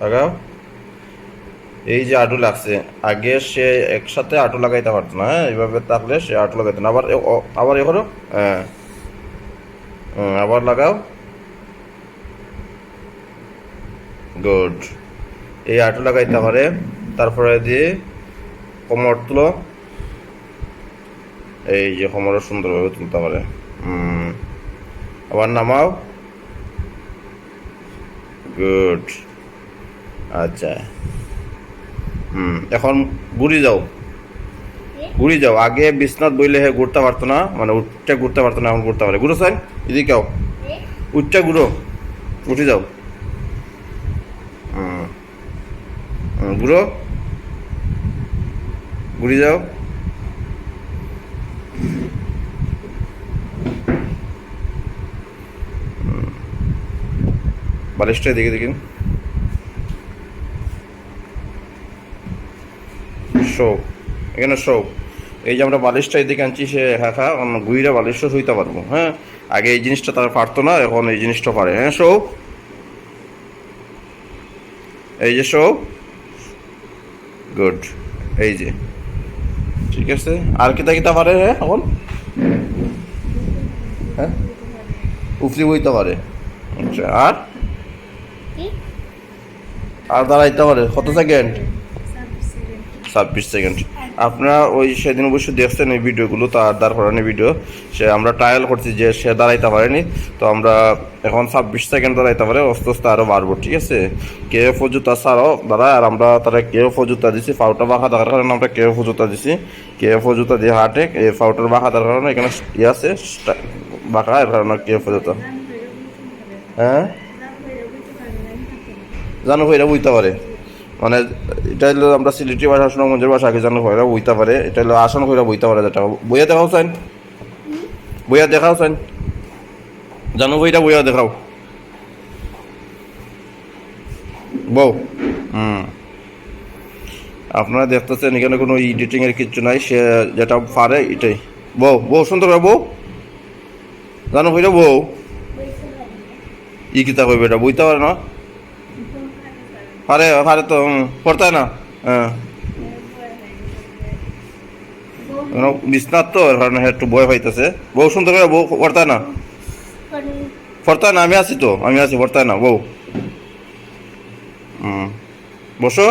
লাগাও এই যে আটু লাগছে, আগে সে একসাথে আটু লাগাইতে পারতো না হ্যাঁ? এইভাবে থাকলে সে আটু লাগাইতো না। আবার আবার এ করো। হ্যাঁ। আবার লাগাও। গুড। এই আটু লাগাইতে পারে। তারপরে দিয়ে কোমর তুলো। এই যে কোমরও সুন্দরভাবে তুলতে পারে। আবার নামাও। গুড। আচ্ছা। হুম এখন ঘুরি যাও। ঘুরি যাও। আগে বিশ্বনাথ বইলে হে ঘুরতে পারতো না মানে উঠতে ঘুরতে পারতো না এখন ঘুরতে পারে। ঘুরো স্যার এদিকেও উঠতে ঘুরো। উঠে যাও। হুম ঘুরো। ঘুরি যাও। বালিশটা এদিকে দেখি। শো এখানে শো। এই যে আমরা বালিশটা এদিকে আনছি সে হ্যাঁ গুইরা বালিশটা শুইতে পারব হ্যাঁ। আগে এই জিনিসটা তারা পারতো না এখন এই জিনিসটা পারে হ্যাঁ শো। এই যে শো। গুড এই যে। ঠিক আছে আর কিতা কিতা পারে হ্যাঁ এখন? হ্যাঁ? উফরি বইতে পারে। আচ্ছা আর? আর দাঁড়াইতে পারে কত সেকেন্ড ছাব্বিশ সেকেন্ড আপনারা ওই সেদিন অবশ্য দেখছেন এই ভিডিওগুলো, তার দাঁড় করানো ভিডিও। সে আমরা ট্রায়াল করছি যে সে দাঁড়াইতে পারেনি। তো আমরা এখন ছাব্বিশ সেকেন্ড দাঁড়াইতে পারে, আস্তে আস্তে আরও বাড়বো, ঠিক আছে? কে এফ জুতা ছাড়াও দাঁড়ায়, আর আমরা তারা কে এফ জুতা দিছি, ফাউটা বাঁকা দেখার কারণে আমরা কে এফ জুতা দিছি? কে এফ জুতা দিয়ে হাটে এই ফাউটার বাঁকা দেখার কারণে এখানে ইয়ে আছে বাঁকা এর কারণে কে এফ জুতা হ্যাঁ? জানো ভাইরা বুঝতে পারে। মানে এটা হলো আমরা সিলেটি ভাষা সুনামগঞ্জের ভাষা আগে জানো ভাইরা বুঝতে পারে। এটা হলো আসন কইরা বইতে পারে যেটা। বইয়া দেখাও চাইন বইয়া দেখাও চাইন জানো ভাইরা বইয়া দেখাও। বউ। হুম। আপনারা দেখতেছেন এখানে কোনো এডিটিং এর কিছু নাই সে যেটা পারে এটাই। বউ বউ সুন্দর বউ। জানো ভাইরা বউ? ই কিতা কইবে এটা বুঝতে পারে না? अरे अरे তো पड़ता है না? হ্যাঁ। বিশ্বনাথ তো কারণ একটু বয় পাইতেছে। বউ সুন্দর করে বউ পড়তা না? পড়তা না, আমি আছি তো, আমি আছি, পড়তা না, বউ। হুম বসো।